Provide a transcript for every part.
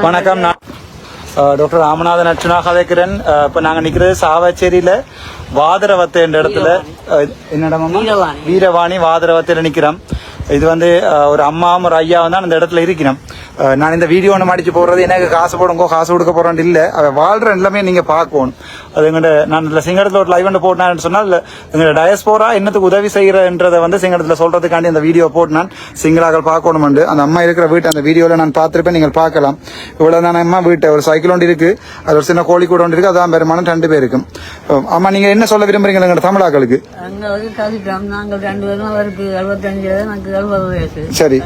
வணக்கம். நான் டாக்டர் ராமநாதன் அர்ச்சுனா கதைக்கிறேன். இப்ப நாங்க நிக்கிறது சாவச்சேரியில வாதரவத்தை என்ற இடத்துல. அஹ், என்ன இடமாம்மா? வீரவாணி. வாதரவத்தையில நிக்கிறோம். இது வந்து ஒரு அம்மாவும் ஒரு ஐயாவும் தான் அந்த இடத்துல இருக்கணும். நான் இந்த வீடியோ ஒன்று மடிச்சு போடுறது எனக்கு காசு போடுங்கோ காசு கொடுக்க போறேன் இல்லை. அவ வாழ்ற எல்லாமே நீங்க பார்க்கணும். அது எங்கள்ட நான் இதுல சிங்கடத்தில் ஒரு லைவ் ஒன்று போட்டேன்னு சொன்னால் எங்களோட டயஸ்போரா என்னத்துக்கு உதவி செய்கிறன்றதை வந்து சிங்கடத்தில் சொல்றதுக்காண்டி அந்த வீடியோ போட்டு நான் சிங்களாக்கள் பார்க்கணும் அந்த அம்மா இருக்கிற வீட்டு அந்த வீடியோவில் நான் பார்த்துருப்பேன் நீங்கள் பார்க்கலாம். இவ்வளோ தான் அம்மா வீட்டை ஒரு சைக்கிள் ஒன்று இருக்கு. அது ஒரு சின்ன கோழி கூட ஒன்று இருக்கு. அதான் பெருமானம் ரெண்டு பேருக்கும் அம்மா நீங்க என்ன சொல்ல விரும்புறீங்க எங்களோட தமிழாக்களுக்கு? நாங்கள் ரெண்டு பேரும் அவருக்கு எழுபத்தஞ்சு எனக்கு சரி.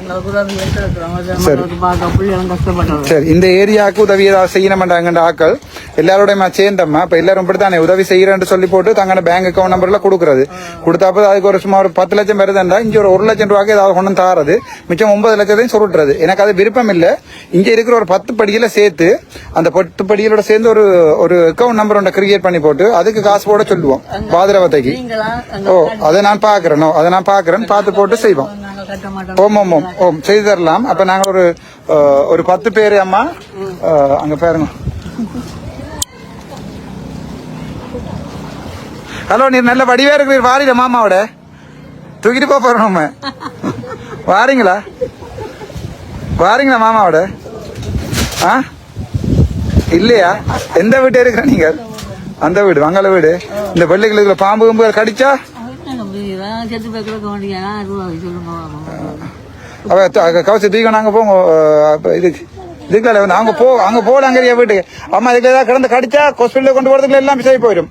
கஷ்டப்பட்டது. சரி இந்த ஏரியாவுக்கு உதவி ஏதாவது செய்யணுமெண்டாங்கன்ற ஆக்கள்? எல்லாரோடையுமா சேர்ந்தம்மா? இப்ப எல்லாரும் இப்படித்தானே? உதவி செய்யறேன்னு சொல்லி போட்டு தங்களோட பேங்க் அக்கௌண்ட் நம்பர்ல கொடுக்கறது. கொடுத்தாப்ப அதுக்கு ஒரு சும்மா ஒரு பத்து லட்சம் வருதுண்டா இங்க ஒரு ஒரு லட்சம் ரூபாய்க்கு ஏதாவது வந்து தாரது. மிச்சம் ஒன்பது லட்சத்தையும் சுருட்டுறது. எனக்கு அது விருப்பம் இல்ல. இங்க இருக்கிற ஒரு பத்து படியில சேர்த்து அந்த பத்து படிகளோட சேர்ந்து ஒரு ஒரு அக்கௌண்ட் நம்பர் ஒன்றை கிரியேட் பண்ணி போட்டு அதுக்கு காசு போட சொல்லுவோம். பாதிரவத்தைக்கு. ஓ அதை நான் பாக்குறேன் ஓ, அதை நான் பாக்குறேன் பார்த்து போட்டு செய்வோம். ஓம் ஓம் ஓம் ஓம். செய்து தரலாம். அப்ப நாங்க ஒரு ஒரு பத்து பேர் அம்மா. அங்க பாருங்க. ஹலோ நீர் நல்ல வடிவா இருக்கிறீர். வாரிட மாமாவோட. தூக்கிட்டு போக போறோம் நம்ம. வாரீங்களா? வாரீங்களா மாமாவோட? ஆ? இல்லையா? எந்த வீட்டு இருக்கிற நீங்க? அந்த வீடு மங்கள வீடு. இந்த வெள்ளைகளுக்குள்ள பாம்பு கும்பு கடிச்சா? செத்து கிடக்க வேண்டியதா ரூபாய் சொல்லுங்க அவ கவச போங்க இதுக்கு இதுக்குள்ள வந்து அங்க போ அங்க போலாங்கிறியா வீட்டுக்கு? அம்மா இதுக்கு ஏதாவது கிடந்து கடிச்சா ஹாஸ்பிட்டல் கொண்டு போறதுக்குள்ள எல்லாம் சரி போயிடும்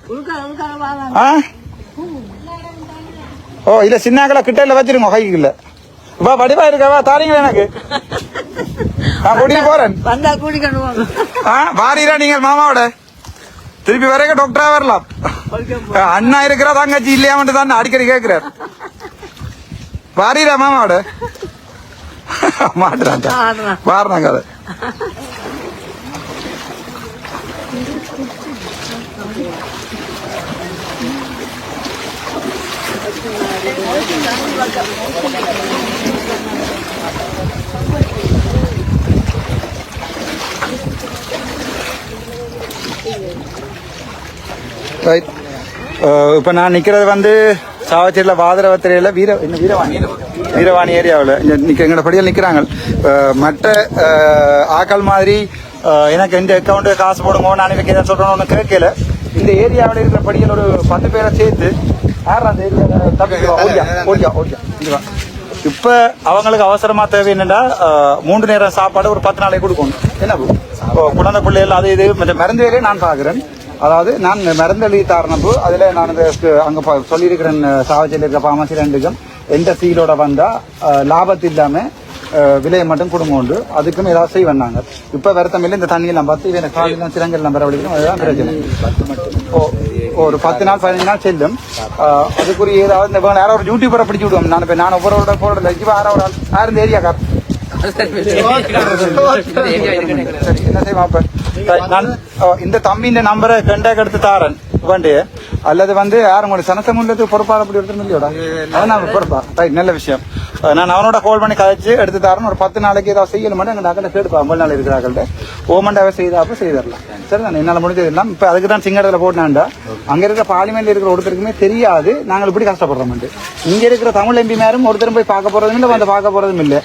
ஆ? ஓ இல்ல சின்னாக்கள கிட்ட இல்ல வச்சிருங்க கைக்குள்ள. வா வடிவா இருக்கவா தாரீங்களா எனக்கு. நான் கூட்டிட்டு போறேன். வந்தா வாரீரா நீங்கள் மாமாவோட? திருப்பி வரைக்கும் டாக்டரா வரலாம் அஹ், அண்ணா இருக்கிறா தங்கச்சி இல்லையாமட்டு தான் அடிக்கடி கேக்குறார் வாரீரா மாமாவோட மாட்டுறான் ஆடுறான். வாரணாங்க அதை ரைட் இப்போ நான் நிற்கிறது வந்து சாவச்சேரியில் வாதரவத்திரையில் வீர என்ன வீரவாணி வீரவாணி ஏரியாவில். இங்கே நிற்க எங்களோட படியில் நிற்கிறாங்க மற்ற அஹ், ஆக்கள் மாதிரி எனக்கு எந்த அக்கௌண்ட்டு காசு போடுங்க நான் எனக்கு எதாவது சொல்கிறேன்னு கேட்கல. இந்த ஏரியாவில் இருக்கிற படியில் ஒரு பத்து பேரை சேர்த்து யார் அந்த ஏரியாவில் வா, ஓடியா ஓடியா ஓடியா. இப்போ அவங்களுக்கு அவசரமா தேவை என்னன்னா மூன்று நேரம் சாப்பாடு ஒரு பத்து நாளைக்கு கொடுக்கணும். என்ன குழந்தை பிள்ளைகள் அது இது மற்ற மருந்து வேலையை நான் பார்க்குறேன். அதாவது நான் மருந்தளி தாரணப்பு அதில் நான் இந்த அங்கே சொல்லியிருக்கிறேன் சாவச்சியில் இருக்கிற இருக்க பாமசி ரெண்டுக்கும் எந்த சீலோட வந்தால் லாபத்து இல்லாமல் விலையை மட்டும் கொடுங்க உண்டு. அதுக்கும் ஏதாவது செய்ய வந்தாங்க இப்போ வருத்தம் இல்லை இந்த தண்ணியெல்லாம் பார்த்து இவன் காலையில் சிறங்கல் நம்பர் வலிக்கணும் அதுதான் பிரச்சனை. ஓ ஒரு பத்து நாள் பதினஞ்சு நாள் செல்லும். அதுக்குரிய ஏதாவது இந்த யாரோ ஒரு யூடியூபரை பிடிச்சி விடுவோம் நான் இப்போ நான் ஒவ்வொருவரோட போடல இப்போ யாரோ ஒரு ஆள் யார் இந்த ஏரியாக்கார் என்ன நான் அஹ், இந்த நம்பரை கண்டாக் எடுத்து தாரன் வேண்டு. அல்லது வந்து யாரும் கூட சனசமூலத்துக்கு பொறுப்பாக அப்படி எடுத்துட்டு இல்லையோடா நான் பொறுப்பா. ரைட் நல்ல விஷயம். நான் அவனோட கால் பண்ணி கதைச்சு எடுத்து தரேன். ஒரு பத்து நாளைக்கு ஏதாவது செய்யணுமான்னு எங்க அக்கௌண்ட் கேட்டுப்பா. ஐம்பது நாள் இருக்கிறாங்கள்ட்ட ஓமண்டாவே செய்தாப்ப செய்திடலாம் சரி நான் என்னால் முடிஞ்சது எல்லாம். இப்போ அதுக்கு தான் சிங்கடத்தில் போட்டாண்டா அங்க இருக்கிற பார்லிமெண்ட்ல இருக்கிற ஒருத்தருக்குமே தெரியாது. நாங்கள் இப்படி கஷ்டப்படுறோம் இங்க இருக்கிற தமிழ் எம்பி மேரும் ஒருத்தரும் போய் பார்க்க போறதும் இல்லை வந்து பார்க்க போறதும் இல்லை.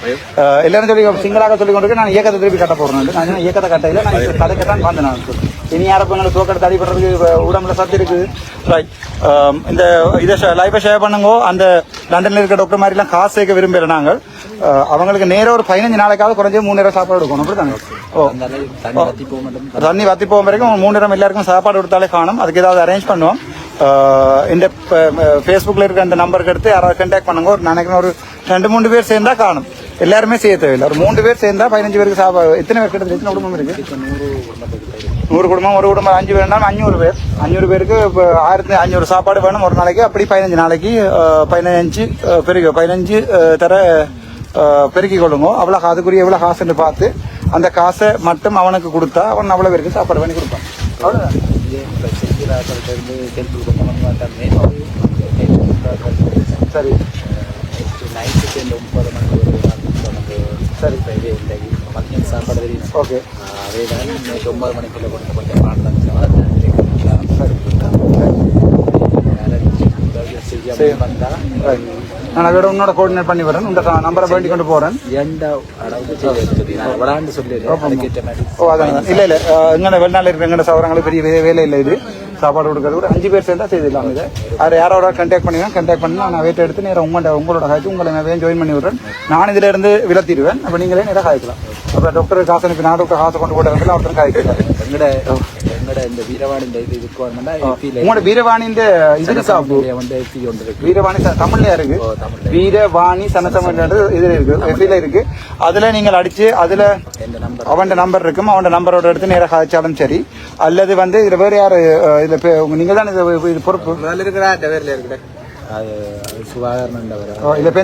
எல்லாரும் சொல்லி சிங்களாக சொல்லி கொண்டு நான் இயக்கத்தை திருப்பி கட்ட போறேன் நான் இயக்கத்தை கட்டையில நான் இப்ப கதைக்க தான் நான். இனி யாரப்பங்களை தோக்கத்தை அடிபடுறதுக்கு உடம்புல சத்து இருக்கு ரைட் இந்த இதை லைஃபை ஷேர் பண்ணுங்க. அந்த லண்டன்ல இருக்க டாக்டர் மாதிரி எல்லாம் காசு சேர்க்க விரும்பல நாங்கள். அஹ், அவங்களுக்கு நேரா ஒரு பதினஞ்சு நாளைக்காவது குறைஞ்ச மூணு நேரம் சாப்பாடு கொடுக்கணும். அப்படித்தாங்க ஓ. தண்ணி வத்தி போகும் வரைக்கும் மூணு நேரம் எல்லாருக்கும் சாப்பாடு கொடுத்தாலே காணும். அதுக்கு ஏதாவது அரேஞ்ச் பண்ணுவோம். அஹ், இந்த ஃபேஸ்புக்கில் இருக்க அந்த நம்பருக்கு எடுத்து யாராவது கான்டாக்ட் பண்ணுங்க. ஒரு நினைக்கிறேன் ஒரு ரெண்டு மூணு பேர் சேர்ந்தா காணும். எல்லாருமே செய்ய தேவையில்லை. ஒரு மூணு பேர் சேர்ந்தா பதினஞ்சு பேருக்கு சாப்பாடு எத்தனை பேர் கிட்ட எத்தனை குடும்பம் இருக்கு? நூறு குடும்பம் ஒரு குடும்பம் அஞ்சு பேர்னாலும் அஞ்சூறு பேர். அஞ்சூறு பேருக்கு இப்போ ஆயிரத்தி அஞ்சூறு சாப்பாடு வேணும் ஒரு நாளைக்கு. அப்படி பதினஞ்சு நாளைக்கு பதினஞ்சு பெருகி பதினஞ்சு தர பெருக்கிக் கொள்ளுங்க. அவ்வளோ அதுக்குரிய எவ்வளோ காசுன்னு பார்த்து அந்த காசை மட்டும் அவனுக்கு கொடுத்தா அவன் அவ்வளோ பேருக்கு சாப்பாடு பண்ணி கொடுப்பான். அவ்வளோதான் சரி. சரி. மதியம் சாப்பாடு தெரியும். ஓகே. அதே தான் நேற்று ஒன்பது மணிக்குள்ள கொடுத்த கொஞ்சம் வந்தா நான் அதோட உன்னோட கோஆர்டினேட் பண்ணி வரேன் உங்க நம்பரை வேண்டி கொண்டு போறேன். ஏண்டா அளவுக்கு செய்ய நான் விளாண்டு சொல்லிடுறேன் அதுக்கேற்ற மாதிரி ஓ அதான் இல்ல இல்ல. எங்கட வெளிநாள் இருக்கிற எங்கட சவரங்களுக்கு பெரிய வேலை இல்லை இது. சாப்பாடு கொடுக்கறது கூட அஞ்சு பேர் சேர்ந்தா செய்திடலாம் இது. அது யாரோட கண்டாக்ட் பண்ணுவேன் கண்டாக்ட் பண்ணி நான் வெயிட் எடுத்து நேரம் உங்களோட உங்களோட காய்ச்சி உங்களை நான் ஜாயின் பண்ணி விடுறேன். நான் இதில் இருந்து விலத்திடுவேன். அப்போ நீங்களே நேரம் காய்க்கலாம் அப்போ டாக்டர் காசு எனக்கு நான் டாக்டர் காசு கொண்டு போட்டு ஒருத்தர் காய்க்கலாம் எங்கட எங்கட இந்த வீரவாணி இந்த இது இதுக்கு வரணும்னா எப்பியில் உங்களோட வீரவாணி இந்த இது சாப்பு வந்து எப்பி ஒன்று இருக்கு. வீரவாணி தமிழ்ல இருக்கு. வீரவாணி இதுல இருக்கு. எஃபில இருக்கு. அதுல நீங்கள் அடிச்சு அதுல அவன் நம்பர் இருக்கும். அவன் நம்பரோட எடுத்து நேராக சரி. அல்லது வந்து இதுல வேற யாரு இதுல நீங்க தான் இது பொறுப்பு? இருக்கிறா இருக்கிற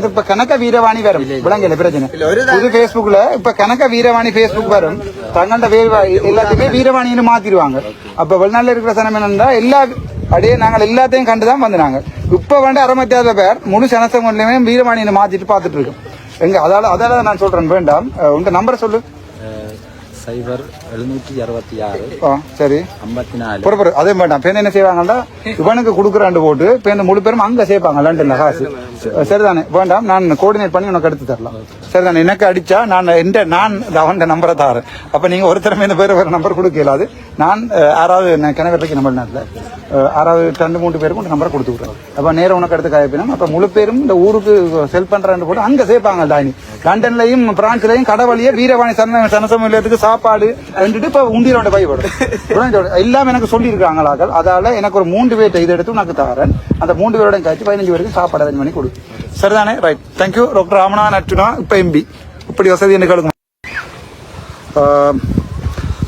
இப்ப கணக்க வீரவாணி வரும் விளங்கல பிரச்சனை இது Facebookல இப்ப கணக்க வீரவாணி Facebook வரும் வீரவா எல்லாத்தையுமே வீரவாணின்னு மாத்திடுவாங்க அப்ப வெளிநாட்டுல இருக்கிற சனம் என்னன்னா எல்லா அப்படியே நாங்கள் எல்லாத்தையும் கண்டுதான் வந்தாங்க இப்ப வந்து அறமத்தியாத பேர் முழு சனசங்களையுமே வீரவாணின்னு மாத்திட்டு பாத்துட்டு இருக்கோம் எங்க அதால அதால நான் சொல்றேன் வேண்டாம் உங்க நம்பரை சொல்லு சைபர் எழுநூற்றி அறுபத்தி ஆறு. ஆ, சரி. ஐம்பத்தி நாலு. பொறுப்பு அதே வேண்டாம் பேருந்து என்ன செய்வாங்கன்னா இவனுக்கு கொடுக்குறாண்டு போட்டு பேருந்து முழு பேரும் அங்க சேர்ப்பாங்க லண்டன்ல காசு. சரிதானே? வேண்டாம் நான் கோஆர்டினேட் பண்ணி உனக்கு எடுத்து தரலாம். சரிதானே? எனக்கு அடிச்சா நான் எந்த நான் அவன் நம்பரை தாரேன். அப்ப நீங்க ஒருத்தரமே இந்த பேர் வேற நம்பர் கொடுக்க இயலாது நான் ஆறாவது நான் கிணவரைக்கு நம்பர் நேரத்தில் ஆறாவது ரெண்டு மூணு பேருக்கு உங்க நம்பரை கொடுத்து விட்றேன். அப்ப நேரம் உனக்கு எடுத்து காயப்பினும் அப்ப முழு பேரும் இந்த ஊருக்கு செல் பண்றான்னு போட்டு அங்க சேர்ப்பாங்க டாயினி லண்டன்லயும் பிரான்ஸ்லயும் கடவழியே வீரவாணி சன சனசமூலியத்துக்கு சாப்பாடு ரெண்டுட்டு இப்ப உண்டியலோட பை வரும் எல்லாம் எனக்கு சொல்லி இருக்காங்களாக்கள் அதால எனக்கு ஒரு மூன்று பேர்ட்ட இதை எடுத்து உனக்கு தரேன் அந்த மூன்று பேரோட கழிச்சு பதினஞ்சு பேருக்கு சாப்பாடு அரேஞ்ச் பண்ணி கொடு சரிதானே ரைட் தேங்க்யூ டாக்டர் ராமனா நட்டுனா இப்ப எம்பி இப்படி வசதி எனக்கு கொடுக்கும்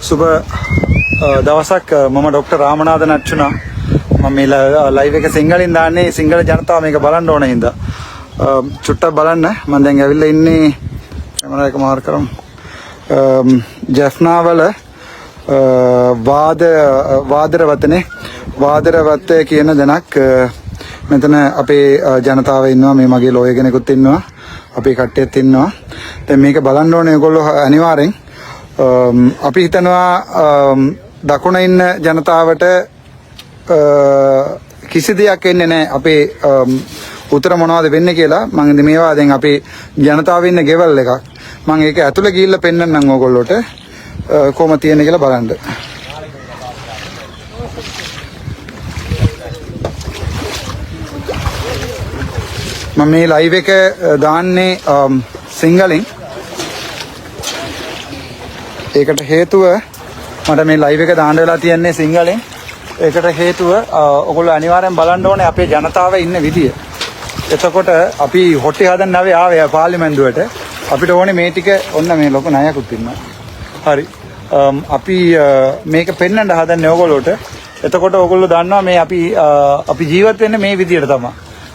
සුබ දවසක් මම ඩොක්ට රාමනාද නච්චුනා මම මේ ලයිව එක සිංහලින් දාන්නේ සිංහල ජනතාව මේක බලන්න ඕන හින්දා චුට්ටක් බලන්න මම දැන් ඇවිල්ලා ඉන්නේ කැමරා එක මාර් කරමු ජැෆ්නාවල වාද වාදරවතනේ වාදරවත්ත කියන දෙනක් අ, මෙතන අපේ අ, ජනතාව ඉන්නවා මේ මගේ ලෝය කෙනෙකුත් ඉන්නවා අපේ කට්ටියත් ඉන්නවා. දැන් මේක බලන්න ඕනේ ඒගොල්ලෝ අනිවාර්යෙන්. අම්, අපි හිතනවා අම්, දකුණ ඉන්න ජනතාවට අ, කිසි දෙයක් එන්නේ නැහැ. අපේ අම්, උතර මොනවද වෙන්නේ කියලා මම ඉතින් මේවා දැන් අපේ ජනතාව ඉන්න ගෙවල් එකක්. මම ඒක ඇතුළේ ගිහිල්ලා පෙන්නන්නම් ඕගොල්ලෝට. අ, කොහොම තියෙන්නේ කියලා බලන්න. මම මේ ලයිව් එක අ, දාන්නේ අම්, සිංහලෙන්. ඒකට හේතුව මට මේ ලයිව් එක දාන්න වෙලා තියන්නේ සිංහලෙන්. ඒකට හේතුව අ, ඔයගොල්ලෝ අනිවාර්යෙන් බලන්න ඕනේ අපේ ජනතාව ඉන්න විදිය. එතකොට අපි හොටි හදන්න ආවේ ආවේ පාර්ලිමේන්තුවට. අපිට ඕනේ මේ ටික ඔන්න මේ ලොකු ණයකුත් ඉන්නවා. හරි. අම්, අපි අ, මේක පෙන්වන්න හදන්නේ ඕගොල්ලෝට. එතකොට ඕගොල්ලෝ දන්නවා මේ අපි අ, අපි ජීවත් වෙන්නේ මේ විදියට තමයි.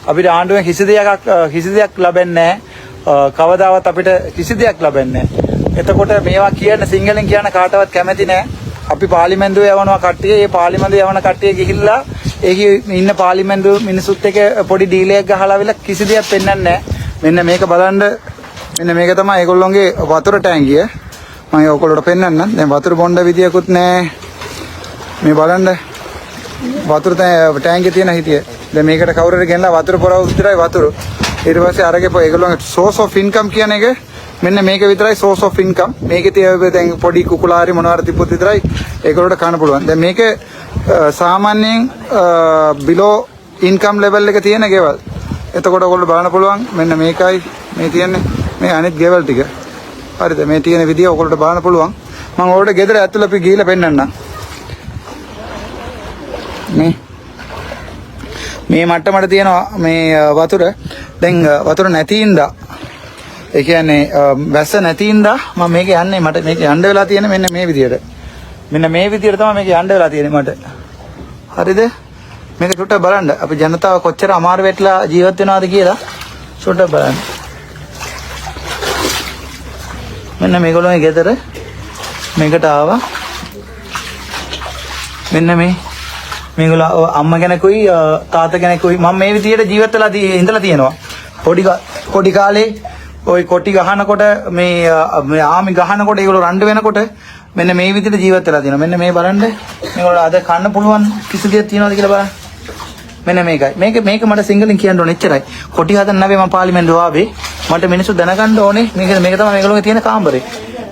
අපිට ආණ්ඩුවෙන් කිසි දෙයක් අ, කිසි දෙයක් ලැබෙන්නේ නැහැ. කවදාවත් අපිට කිසි දෙයක් ලැබෙන්නේ නැහැ. එතකොට මේවා කියන්න සිංහලෙන් කියන්න කාටවත් කැමති නැහැ. අපි පාර්ලිමේන්තුවේ යවනවා කට්ටිය. ඒ පාර්ලිමේන්තුවේ යවන කට්ටිය ගිහිල්ලා ඒකේ ඉන්න පාර්ලිමේන්තු මිනිසුත් එක්ක පොඩි ඩීලයක් ගහලා ආවිලා කිසි දෙයක් පෙන්වන්නේ නැහැ. මෙන්න මේක බලන්න මෙන්න මේක තමයි ඒගොල්ලොන්ගේ වතුර ටැංකිය. මම ඒක ඔයගොල්ලෝට පෙන්වන්නම්. දැන් වතුර බොණ්ඩ විදියකුත් නැහැ. මේ බලන්න වතුර තැ- ටැංකිය තියෙන හිටිය. දැන් මේකට කවුරුහරි ගෙනලා වතුර පොරව විතරයි වතුර. ඊට පස්සේ අරගෙන පො ඒගොල්ලෝගේ source of income කියන එක මෙන්න මේක විතරයි source of income. මේකේ තියෙන දැන් පොඩි කුකුලාරි මොනවාරි තිබ්බොත් විතරයි ඒගොල්ලෝට කන්න පුළුවන්. දැන් මේක අ, සාමාන්‍යයෙන් below income level එක තියෙන ගෙවල්. එතකොට ඔයගොල්ලෝ බලන්න පුළුවන් මෙන්න මේකයි මේ තියෙන්නේ මේ අනිත් ගෙවල් ටික. හරිද? මේ තියෙන විදිය ඔයගොල්ලෝට බලන්න පුළුවන්. මම ඔයාලට ගෙදර ඇතුළේ අපි ගිහිල්ලා පෙන්නන්නම්. මේ මේ මට්ටමට තියෙනවා මේ අ, වතුර දැන් අ, වතුර නැති ඉඳා ඒ කියන්නේ අ, වැස්ස නැති ඉඳා මම මේක යන්නේ මට මේක යන්න වෙලා තියෙන්නේ මෙන්න මේ විදියට මෙන්න මේ විදියට තමයි මේක යන්න වෙලා තියෙන්නේ මට හරිද මේක චුට්ටක් බලන්න අපි ජනතාව කොච්චර අමාරු වෙట్లా ජීවත් වෙනවද කියලා චුට්ටක් බලන්න මෙන්න මේගොල්ලෝගේ ගෙදර මේකට ආවා මෙන්න මේ මේගොල්ලෝ ඔව් අම්මා කෙනෙකුයි අ, තාත්තා කෙනෙකුයි මම මේ විදියට ජීවත් වෙලා දී- ඉඳලා තියෙනවා පොඩි කා- පොඩි කාලේ ওই කොටි ගහනකොට මේ අ, මේ ආමි ගහනකොට ඒගොල්ලෝ රණ්ඩු වෙනකොට මෙන්න මේ විදිහට ජීවත් වෙලා තියෙනවා. මෙන්න මේ බලන්න. මේගොල්ලෝ අද කන්න පුළුවන් කිසි දෙයක් තියනවද කියලා බලන්න. මෙන්න මේකයි. මේක මේක මට සිංහලෙන් කියන්න ඕනේ එච්චරයි. කොටි හදන්න නැවේ මම පාර්ලිමේන්තුව ආවේ. මට මිනිස්සු දැනගන්න ඕනේ මේක මේක තමයි මේගොල්ලෝගේ තියෙන කාමරේ.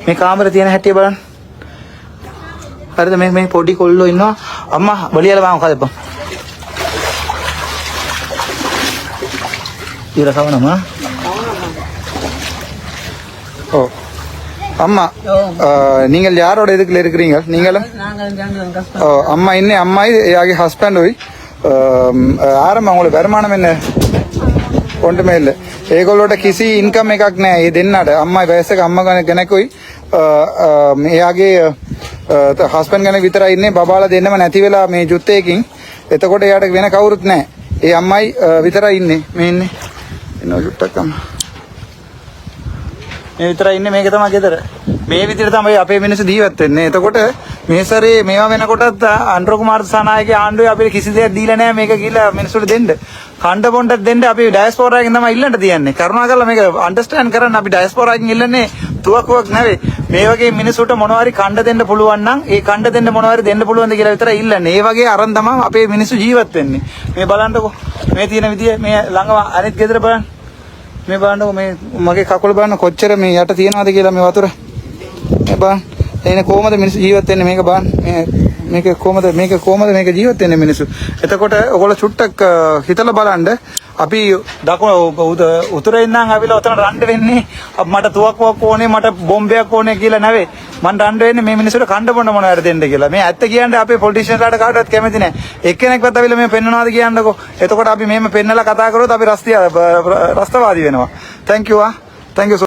මේ කාමරේ තියෙන හැටි බලන්න. හරිද මේ මේ පොඩි කොල්ලෝ ඉන්නවා. අම්මා බලියලා බා මොකද බං? ඉර කවනම ஓ அம்மா அஹ், நீங்கள் யாரோட இதுக்குள்ள இருக்கிறீங்க நீங்களும் நாங்கள் ரெண்டு பேரும் கஷ்டம் ஓ, அம்மா இன்னே அம்மா ஆகி ஹஸ்பண்ட் போய் ආරම உங்களுக்கு வருமானம் என்ன ඔන්ටමෙල්ල. ඒගොල්ලොට කිසි ඉන්කම් එකක් නෑ. ඒ දෙන්නට අම්මයි වයසක අම්ම කෙනෙකුයි එයාගේ හස්බන්ඩ් කෙනෙක් විතරයි ඉන්නේ. බබාලා දෙන්නම නැති වෙලා මේ ජුත්තේකින්. එතකොට එයාට වෙන කවුරුත් නෑ. ඒ අම්මයි විතරයි ඉන්නේ. මේ ඉන්නේ. එනවා ජුට්ටක් අම්මා. මේ විතරයි ඉන්නේ මේක තමයි ගෙදර. මේ විදිහට තමයි අපේ මිනිස්සු ජීවත් වෙන්නේ. එතකොට මේ සැරේ මේවා වෙනකොටත් අන්ඩ්‍ර කුමාර සනායගේ ආණ්ඩුවේ අපිට කිසි දෙයක් දීලා නැහැ මේක කියලා මිනිස්සුන්ට දෙන්න. කණ්ඩ බොණ්ඩක් දෙන්න අපි ඩයස්පෝරා එකෙන් තමයි ඉල්ලන්න තියන්නේ. කරුණාකරලා මේක අන්ඩර්ස්ටෑන්ඩ් කරන්න අපි ඩයස්පෝරා එකෙන් ඉල්ලන්නේ තුවක්කුවක් නෙවෙයි. මේ වගේ මිනිස්සුන්ට මොනවාරි කණ්ඩ දෙන්න පුළුවන් නම් ඒ කණ්ඩ දෙන්න මොනවාරි දෙන්න පුළුවන්ද කියලා විතරයි ඉල්ලන්නේ. ඒ වගේ අරන් තමයි අපේ මිනිස්සු ජීවත් වෙන්නේ. මේ බලන්නකෝ. මේ තියෙන විදිය මේ ළඟම අනිත් ගෙදර බලන්න. මේ බලන්නකො මේ මගේ කකුල බලන්න කොච්චර මේ යට තියනවද කියලා මේ වතුර. මේ බලන්න. එනේ කොහමද මිනිස්සු ජීවත් වෙන්නේ මේක බලන්න. මේ මේක කොහමද මේක කොහමද මේක ජීවත් වෙන්නේ මිනිස්සු. එතකොට ඔයගොල්ලෝ චුට්ටක් අ, හිතලා බලන්න අපි දකුණ උද- උතුරේ ඉඳන් ආවිලා උතන රණ්ඩ වෙන්නේ අප මට තුවක්කුවක් ඕනේ මට බෝම්බයක් ඕනේ කියලා නෙවෙයි. මං රණ්ඩ වෙන්නේ මේ මිනිස්සුන්ට කණ්ඩ බොන්න මොනවද දෙන්න කියලා. මේ ඇත්ත කියන්නේ අපේ පොලිටිෂියන්ලාට කාටවත් කැමති නැහැ. එක්කෙනෙක්වත් අවිලා මේ පෙන්නනවාද කියන්නකෝ. එතකොට අපි මෙහෙම පෙන්නලා කතා කරොත් අපි රස්තිය රස්තවාදී වෙනවා. thank you ආ. thank you so